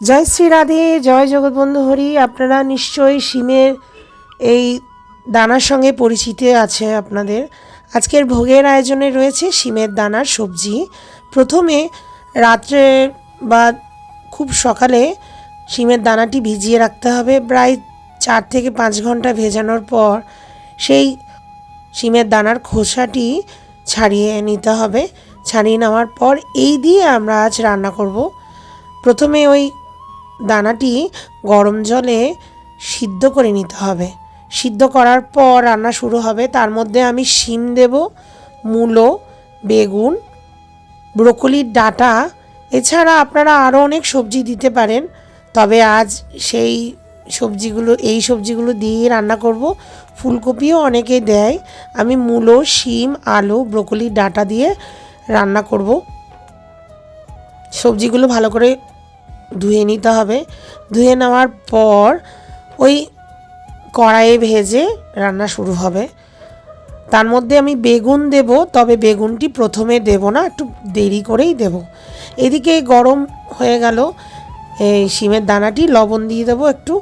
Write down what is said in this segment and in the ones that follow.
জয় শ্রী রাধে, জয় জগৎবন্ধু হরি। আপনারা নিশ্চয়ই শিমের এই দানার সঙ্গে পরিচিত আছে আপনাদের। আজকের ভোগের আয়োজনে রয়েছে শিমের দানার সবজি। প্রথমে রাত্রে বা খুব সকালে শিমের দানাটি ভিজিয়ে রাখতে হবে। প্রায় চার থেকে পাঁচ ঘণ্টা ভেজানোর পর সেই শিমের দানার খোসাটি ছাড়িয়ে নিতে হবে। ছাড়িয়ে নেওয়ার পর এই দিয়ে আমরা আজ রান্না করব। প্রথমে ওই দানাটি গরম জলে সিদ্ধ করে নিতে হবে। সিদ্ধ করার পর রান্না শুরু হবে। তার মধ্যে আমি শিম দেব, মূলো, বেগুন, ব্রোকলির ডাঁটা। এছাড়া আপনারা আরও অনেক সবজি দিতে পারেন। তবে আজ সেই সবজিগুলো, এই সবজিগুলো দিয়ে রান্না করব। ফুলকপিও অনেকে দেয়। আমি মূলো, শিম, আলু, ব্রোকলির ডাঁটা দিয়ে রান্না করব। সবজিগুলো ভালো করে ধুয়ে নিতে হবে। ধুয়ে নেওয়ার পর ওই কড়াইয়ে ভেজে রান্না শুরু হবে। তার মধ্যে আমি বেগুন দেব, তবে বেগুনটি প্রথমে দেব না, একটু দেরি করেই দেব। এদিকে গরম হয়ে গেল, এই শিমের দানাটি, লবণ দিয়ে দেবো একটু।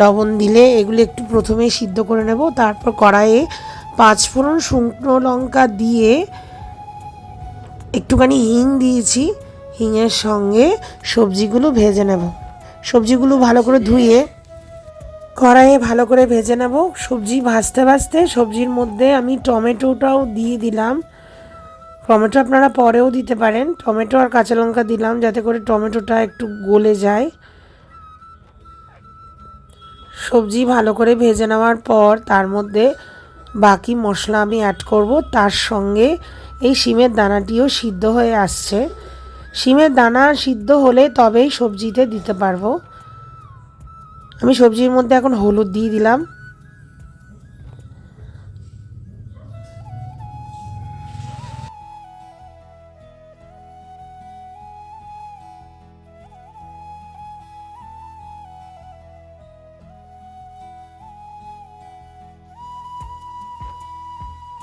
লবণ দিলে এগুলি একটু প্রথমে সিদ্ধ করে নেব। তারপর কড়াইয়ে পাঁচ ফোড়ন শুকনো লঙ্কা দিয়ে একটুখানি হিং দিয়েছি। হিঙের সঙ্গে সবজিগুলো ভেজে নেব। সবজিগুলো ভালো করে ধুয়ে, কড়াইয়ে ভালো করে ভেজে নেব। সবজি ভাজতে ভাজতে সবজির মধ্যে আমি টমেটোটাও দিয়ে দিলাম। টমেটো আপনারা পরেও দিতে পারেন। টমেটো আর কাঁচা লঙ্কা দিলাম যাতে করে টমেটোটা একটু গলে যায়। সবজি ভালো করে ভেজে নেওয়ার পর তার মধ্যে বাকি মশলা আমি অ্যাড করব। তার সঙ্গে এই শিমের দানাটিও সিদ্ধ হয়ে আসছে। শিমের দানা সিদ্ধ হলে তবেই সবজিতে দিতে পারব। আমি সবজির মধ্যে এখন হলুদ দিয়ে দিলাম।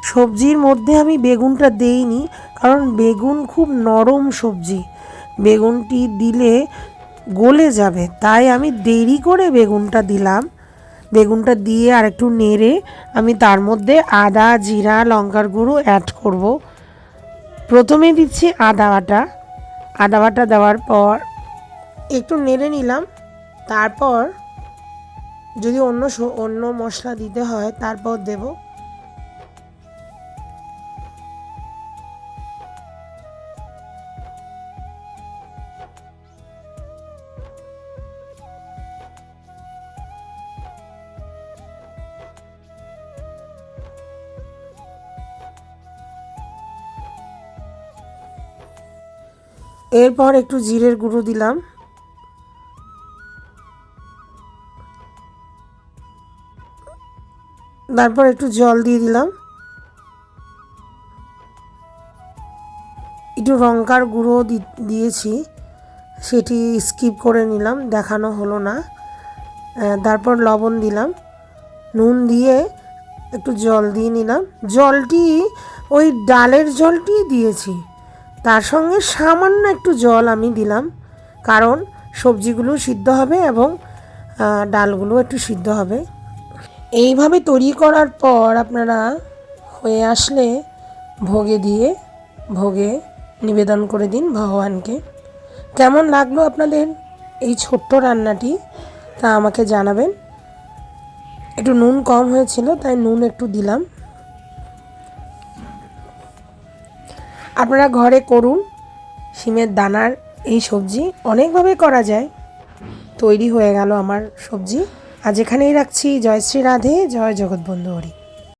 সবজির মধ্যে আমি বেগুনটা দেইনি কারণ বেগুন খুব নরম সবজি। বেগুনটি দিলে গলে যাবে। তাই আমি দেরি করে বেগুনটা দিলাম। বেগুনটা দিয়ে আর একটু নেড়ে আমি তার মধ্যে আদা, জিরা, লঙ্কার গুঁড়ো অ্যাড করব। প্রথমে দিচ্ছি আদা বাটা। আদা বাটা দেওয়ার পর একটু নেড়ে নিলাম। তারপর যদি অন্য অন্য মশলা দিতে হয় তারপর দেবো এরপর একটু জিরের গুঁড়ো দিলাম। তারপর একটু জল দিয়ে দিলাম। একটু লঙ্কার গুঁড়ো দিয়েছি। সেটি স্কিপ করে নিলাম, দেখানো হলো না। তারপর লবণ দিলাম। নুন দিয়ে একটু জল দিয়ে নিলাম। জলটি, ওই ডালের জলটি দিয়েছি। তার সঙ্গে সামান্য একটু জল আমি দিলাম, কারণ সবজিগুলো সিদ্ধ হবে এবং ডালগুলো একটু সিদ্ধ হবে। এইভাবে তৈরি করার পর আপনারা হয়ে আসলে ভোগে দিয়ে ভোগে নিবেদন করে দিন ভগবানকে। কেমন লাগল আপনাদের এই ছোট্ট রান্নাটি? তা আমাকে জানাবেন। একটু নুন কম হয়েছিল, তাই নুন একটু দিলাম। আপনারা ঘরে করুন, শিমের দানার এই সবজি অনেকভাবে করা যায়। তৈরি হয়ে গেল আমার সবজি। আজ এখানেই রাখছি। জয় শ্রী রাধে, জয় জগৎবন্ধু হরি।